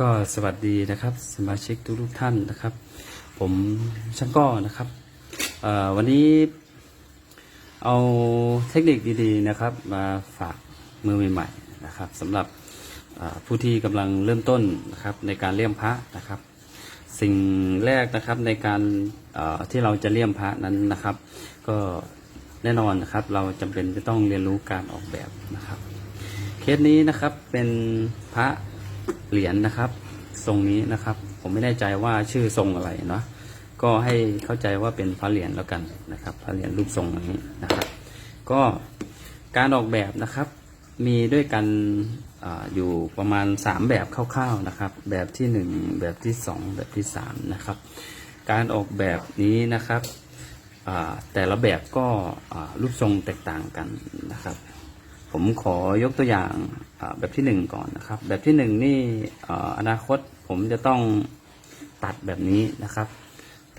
ก็สวัสดีนะครับ สมาชิกทุกทุกท่านนะครับ ผมช่างก้อนะครับวันนี้เอาเทคนิคดีๆนะครับ มาฝากมือใหม่ๆนะครับสำหรับผู้ที่กำลังเริ่มต้นนะครับในการเลี่ยมพระนะครับ สิ่งแรกนะครับในการที่เราจะเลี่ยมพระนั้นนะครับ ก็แน่นอนนะครับ เราจำเป็นจะต้องเรียนรู้การออกแบบนะครับ เคสนี้นะครับเป็นพระ เหรียญนะครับ ทรงนี้นะครับ ผมไม่แน่ใจว่าชื่อทรงอะไรเนาะก็ให้เข้าใจว่าเป็นพระเหรียญแล้วกันนะครับพระเหรียญรูปทรงนี้นะครับ ก็การออกแบบนะครับ มีด้วยกันออยู่ประมาณ 3 แบบคร่าวๆนะครับ แบบที่ 1 แบบที่ 2 แบบที่3นะครับ การออกแบบนี้นะครับแต่ละแบบก็รูปทรงแตกต่างกันนะครับ ผมขอยกตัวอย่างแบบที่หนึ่งก่อนนะครับ แบบที่หนึ่งนี่อนาคตผมจะต้องตัดแบบนี้นะครับ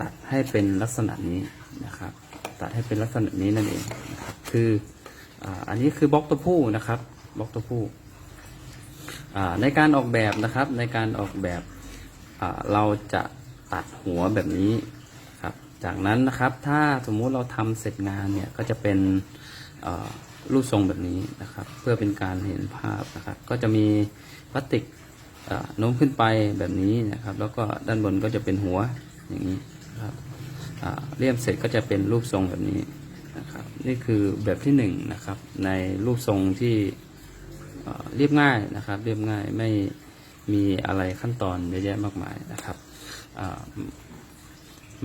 ตัดให้เป็นลักษณะนี้นะครับ ตัดให้เป็นลักษณะนี้นั่นเองนะครับคืออันนี้คือบล็อกตัวผู้นะครับบล็อกตัวผู้ในการออกแบบนะครับ ในการออกแบบเราจะตัดหัวแบบนี้ครับ จากนั้นนะครับถ้าสมมุติเราทำเสร็จงานเนี่ยก็จะเป็น รูปทรงแบบนี้นะครับ เพื่อเป็นการเห็นภาพนะครับ ก็จะมีพลาสติกโน้มขึ้นไปแบบนี้นะครับ แล้วก็ด้านบนก็จะเป็นหัวอย่างนี้นะครับเรียบเสร็จก็จะเป็นรูปทรงแบบนี้นะครับ นี่คือแบบที่หนึ่งนะครับ ในรูปทรงที่เรียบง่ายนะครับ เรียบง่ายไม่มีอะไรขั้นตอนเยอะแยะมากมายนะครับ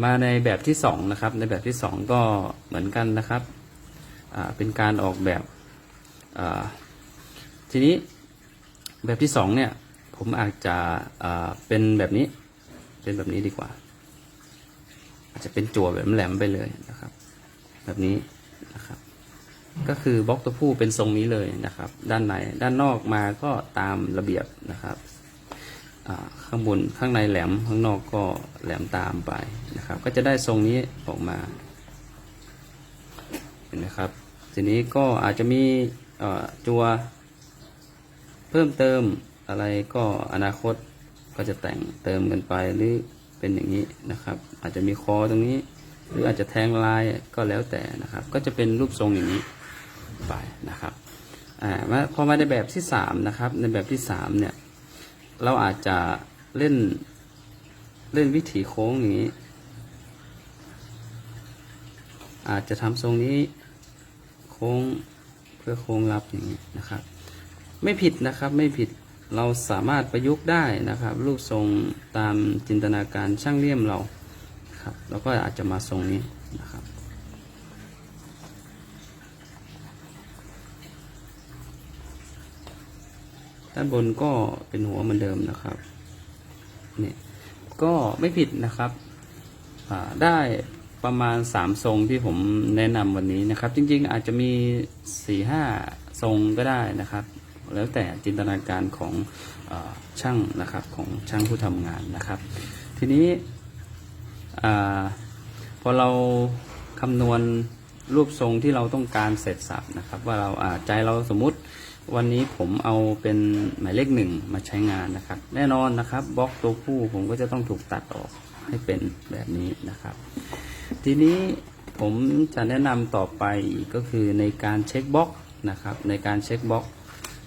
มาในแบบที่สองนะครับในแบบที่สองก็เหมือนกันนะครับ เป็นการออกแบบทีนี้แบบที่สองเนี่ยผมอาจจะเป็นแบบนี้เป็นแบบนี้ดีกว่า อาจจะเป็นจั่วแบบแหลมไปเลยนะครับ แบบนี้นะครับ ก็คือบล็อกตัวผู้เป็นทรงนี้เลยนะครับ ด้านในด้านนอกมาก็ตามระเบียบนะครับข้างบนข้างในแหลมข้างนอกก็แหลมตามไปนะครับ ก็จะได้ทรงนี้ออกมา ห็นไหมครับ ทีนี้ก็อาจจะมีจัวเพิ่มเติมอะไรก็อนาคตก็จะแต่งเติมกันไปหรือเป็นอย่างนี้นะครับ อาจจะมีคอตรงนี้ หรืออาจจะแทงลายก็แล้วแต่นะครับ ก็จะเป็นรูปทรงอย่างนี้ไปนะครับอ่ามาพอมาในแบบที่สามนะครับในแบบที่สามเนี่ยเราอาจจะเล่นเล่นวิถีโค้งอย่างนี้ อาจจะทำทรงนี้ โค้งเพื่อโค้งรับอย่างนี้นะครับ ไม่ผิดนะครับไม่ผิดเราสามารถประยุกต์ได้นะครับรูปทรงตามจินตนาการช่างเลี่ยมเราครับแล้วก็อาจจะมาทรงนี้นะครับด้านบนก็เป็นหัวเหมือนเดิมนะครับนี่ก็ไม่ผิดนะครับได้ ประมาณ 3 ทรงที่ผมแนะนำวันนี้นะครับ จริงๆ อาจจะมี 4 5 ทรงก็ได้นะครับ แล้วแต่จินตนาการของอช่างนะครับของช่างผู้ทำงานนะครับ ทีนี้อพอเราคำนวณรูปทรงที่เราต้องการเสร็จสับนะครับ ว่าเราใจเราสมมติวันนี้ผมเอาเป็นหมายเลขหนึ่งมาใช้งานนะครับ แน่นอนนะครับบล็อกตัวผู้ผมก็จะต้องถูกตัดออกให้เป็นแบบนี้นะครับ ทีนี้ผมจะแนะนำต่อไปก็คือในการเช็คบล็อกนะครับในการเช็คบล็อก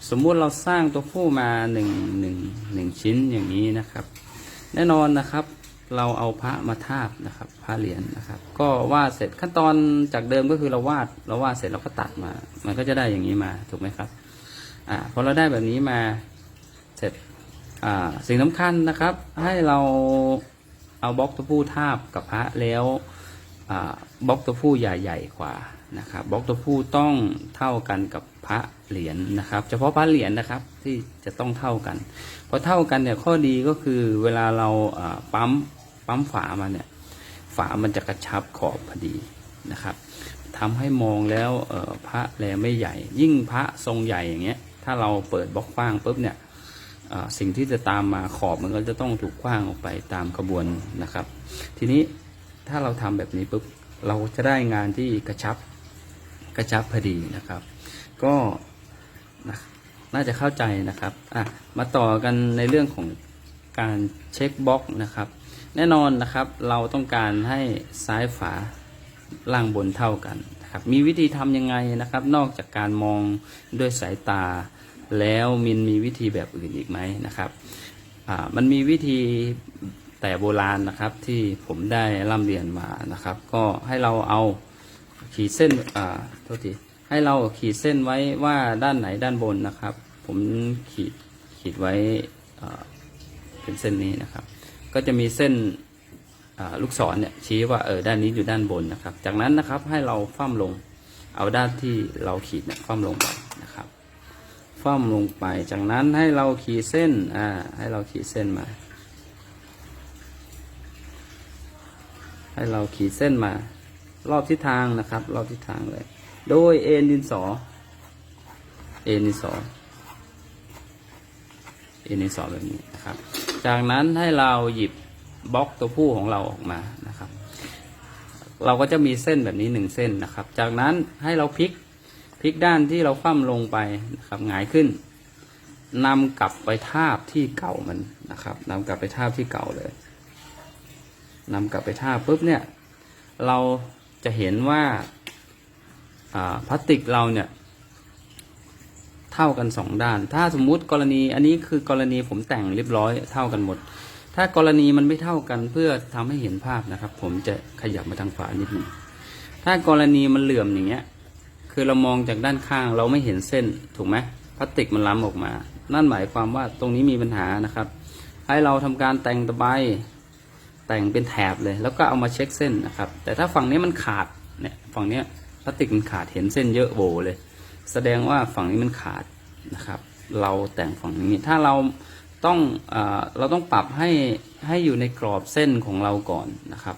สมมุติเราสร้างตัวผู้มาหนึ่งหนึ่งหนึ่งชิ้นอย่างนี้นะครับ แน่นอนนะครับเราเอาพระมาทาบนะครับพระเหรียญนะครับ ก็วาดเสร็จขั้นตอนจากเดิมก็คือเราวาดเราวาดเสร็จเราก็ตัดมา มันก็จะได้อย่างนี้มาถูกไหมครับอ่าพอเราได้แบบนี้มาเสร็จอ่าสิ่งสำคัญนะครับ ให้เราเอาบล็อกตัวผู้ทาบกับพระแล้ว บล็อกตัวผู้ใหญ่ๆกว่านะครับบล็อกตัวผู้ต้องเท่ากันกับพระเหรียญนะครับ เฉพาะพระเหรียญนะครับที่จะต้องเท่ากันพอเท่ากันเนี่ยข้อดีก็คือเวลาเราปั๊มปั๊มฝามาเนี่ยฝามันจะกระชับขอบพอดีนะครับทำให้มองแล้วพระแลไม่ใหญ่ ยิ่งพระทรงใหญ่อย่างเงี้ยถ้าเราเปิดบล็อกกว้างปุ๊บเนี่ยสิ่งที่จะตามมาขอบมันก็จะต้องถูกกว้างออกไปตามกระบวนนะครับ ทีนี้ ถ้าเราทำแบบนี้ปุ๊บเราจะได้งานที่กระชับกระชับพอดีนะครับ ก็น่าจะเข้าใจนะครับอะมาต่อกันในเรื่องของการเช็คบล็อกนะครับ แน่นอนนะครับเราต้องการให้ซ้ายฝาล่างบนเท่ากันนะครับมีวิธีทำยังไงนะครับ นอกจากการมองด้วยสายตา แล้วมินมีวิธีแบบอื่นอีกไหมนะครับอ่ามันมีวิธี แต่โบราณนะครับที่ผมได้ร่ำเรียนมานะครับ ก็ให้เราเอาขีดเส้นอ่าโทษทีให้เราขีดเส้นไว้ว่าด้านไหนด้านบนนะครับ ผมขีดขีดไว้เป็นเส้นนี้นะครับ ก็จะมีเส้นลูกศรเนี่ยชี้ว่าเออด้านนี้อยู่ด้านบนนะครับ จากนั้นนะครับให้เราคว่ำลงเอาด้านที่เราขีดเนี่ยคว่ำลงไปนะครับคว่ำลงไป จากนั้นให้เราขีดเส้นอ่าให้เราขีดเส้นมา ให้เราขีดเส้นมา รอบทิศทางนะครับ รอบทิศทางเลย โดยเอ็นดินสอเอ็นดินสอเอ็นดินสอแบบนี้นะครับ จากนั้นให้เราหยิบบล็อกตัวผู้ของเราออกมานะครับ เราก็จะมีเส้นแบบนี้หนึ่งเส้นนะครับ จากนั้นให้เราพลิกพลิกด้านที่เราคว่ำลงไปนะครับหงายขึ้นนำกลับไปทาบที่เก่ามันนะครับนำกลับไปทาบที่เก่าเลย นำกลับไปท่าปุ๊บเนี่ยเราจะเห็นว่าพลาสติกเราเนี่ยเท่ากันสองด้าน ถ้าสมมุติกรณีอันนี้คือกรณีผมแต่งเรียบร้อยเท่ากันหมด ถ้ากรณีมันไม่เท่ากันเพื่อทำให้เห็นภาพนะครับ ผมจะขยับมาทางขวานิดหนึ่งถ้ากรณีมันเหลื่อมอย่างเงี้ยคือเรามองจากด้านข้างเราไม่เห็นเส้นถูกไหมพลาสติกมันล้ำออกมา นั่นหมายความว่าตรงนี้มีปัญหานะครับ ให้เราทำการแต่งตะไบ แต่งเป็นแถบเลย แล้วก็เอามาเช็คเส้นนะครับ แต่ถ้าฝั่งนี้มันขาดเนี่ยฝั่งนี้พลาสติกมันขาดเห็นเส้นเยอะโบเลย แสดงว่าฝั่งนี้มันขาดนะครับ เราแต่งฝั่งนี้ถ้าเราต้องเอเราต้องปรับให้ให้อยู่ในกรอบเส้นของเราก่อนนะครับ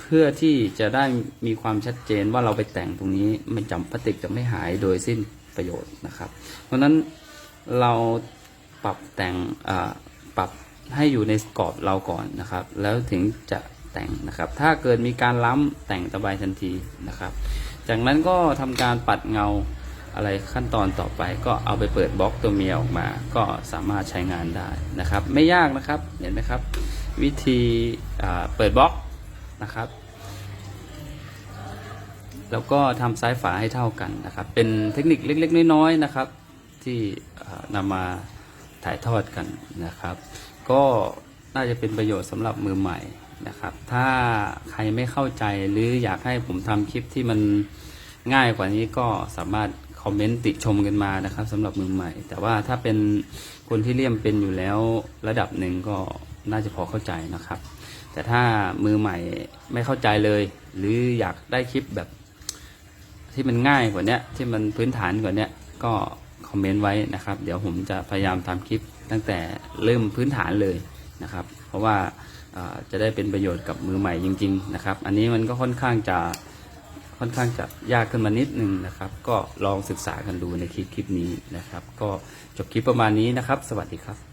เพื่อที่จะได้มีความชัดเจนว่าเราไปแต่งตรงนี้ไม่จำพลาสติกจะไม่หายโดยสิ้นประโยชน์นะครับ เพราะนั้นเราปรับแต่งปรับ ให้อยู่ในกรอบเราก่อนนะครับ แล้วถึงจะแต่งนะครับ ถ้าเกิดมีการล้ำแต่งตะไบทันทีนะครับ จากนั้นก็ทำการปัดเงาอะไรขั้นตอนต่อไปก็เอาไปเปิดบล็อกตัวเมียออกมา ก็สามารถใช้งานได้นะครับ ไม่ยากนะครับเห็นไหมครับ วิธีเปิดบล็อกนะครับ แล้วก็ทำซ้ายฝาให้เท่ากันนะครับ เป็นเทคนิคเล็ก ๆ น้อยๆนะครับ ที่นำมาถ่ายทอดกันนะครับ ก็น่าจะเป็นประโยชน์สำหรับมือใหม่นะครับ ถ้าใครไม่เข้าใจหรืออยากให้ผมทำคลิปที่มันง่ายกว่านี้ก็สามารถคอมเมนต์ติชมกันมานะครับสำหรับมือใหม่ แต่ว่าถ้าเป็นคนที่เลี่ยมเป็นอยู่แล้วระดับหนึ่งก็น่าจะพอเข้าใจนะครับ แต่ถ้ามือใหม่ไม่เข้าใจเลย หรืออยากได้คลิปแบบ ที่มันง่ายกว่านี้ที่มันพื้นฐานกว่านี้ก็คอมเมนต์ไว้นะครับ เดี๋ยวผมจะพยายามทำคลิป ตั้งแต่เริ่มพื้นฐานเลยนะครับ เพราะว่าจะได้เป็นประโยชน์กับมือใหม่จริง ๆ นะครับ อันนี้มันก็ค่อนข้างจะค่อนข้างจะยากขึ้นมานิดนึงนะครับ ก็ลองศึกษากันดูในคลิปคลิปนี้นะครับ ก็จบคลิปประมาณนี้นะครับ สวัสดีครับ